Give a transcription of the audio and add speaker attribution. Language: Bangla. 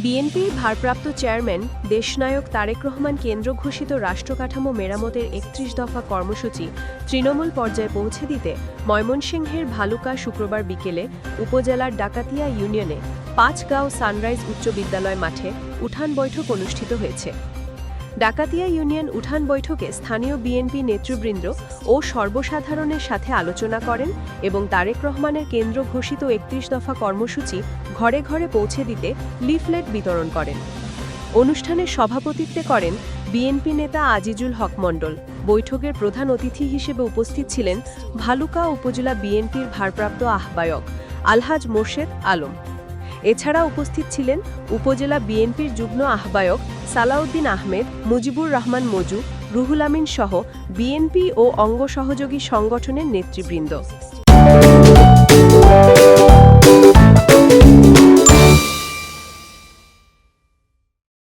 Speaker 1: বিএনপির ভারপ্রাপ্ত চেয়ারম্যান, দেশনায়ক তারেক রহমান কেন্দ্র ঘোষিত রাষ্ট্রকাঠামো মেরামতের একত্রিশ দফা কর্মসূচি তৃণমূল পর্যায়ে পৌঁছে দিতে ময়মনসিংহের ভালুকা শুক্রবার বিকেলে উপজেলার ডাকাতিয়া ইউনিয়নে পাঁচগাঁও সানরাইজ উচ্চ বিদ্যালয় মাঠে উঠান বৈঠক অনুষ্ঠিত হয়েছে। ডাকাতিয়া ইউনিয়ন উঠান বৈঠকে স্থানীয় বিএনপি নেতৃবৃন্দ ও সর্বসাধারণের সাথে আলোচনা করেন এবং তারেক রহমানের কেন্দ্র ঘোষিত একত্রিশ দফা কর্মসূচি ঘরে ঘরে পৌঁছে দিতে লিফলেট বিতরণ করেন। অনুষ্ঠানে সভাপতিত্বে করেন বিএনপি নেতা আজিজুল হক মণ্ডল। বৈঠকের প্রধান অতিথি হিসেবে উপস্থিত ছিলেন ভালুকা উপজেলা বিএনপির ভারপ্রাপ্ত আহ্বায়ক আলহাজ মোর্শেদ আলম। এছাড়া উপস্থিত ছিলেন উপজেলা বিএনপির যুগ্ম আহ্বায়ক সালাউদ্দিন আহমেদ মুজিবুর রহমান মজু রুহুল আমিন সহ বিএনপি ও অঙ্গ সহযোগী সংগঠনের নেতৃবৃন্দ।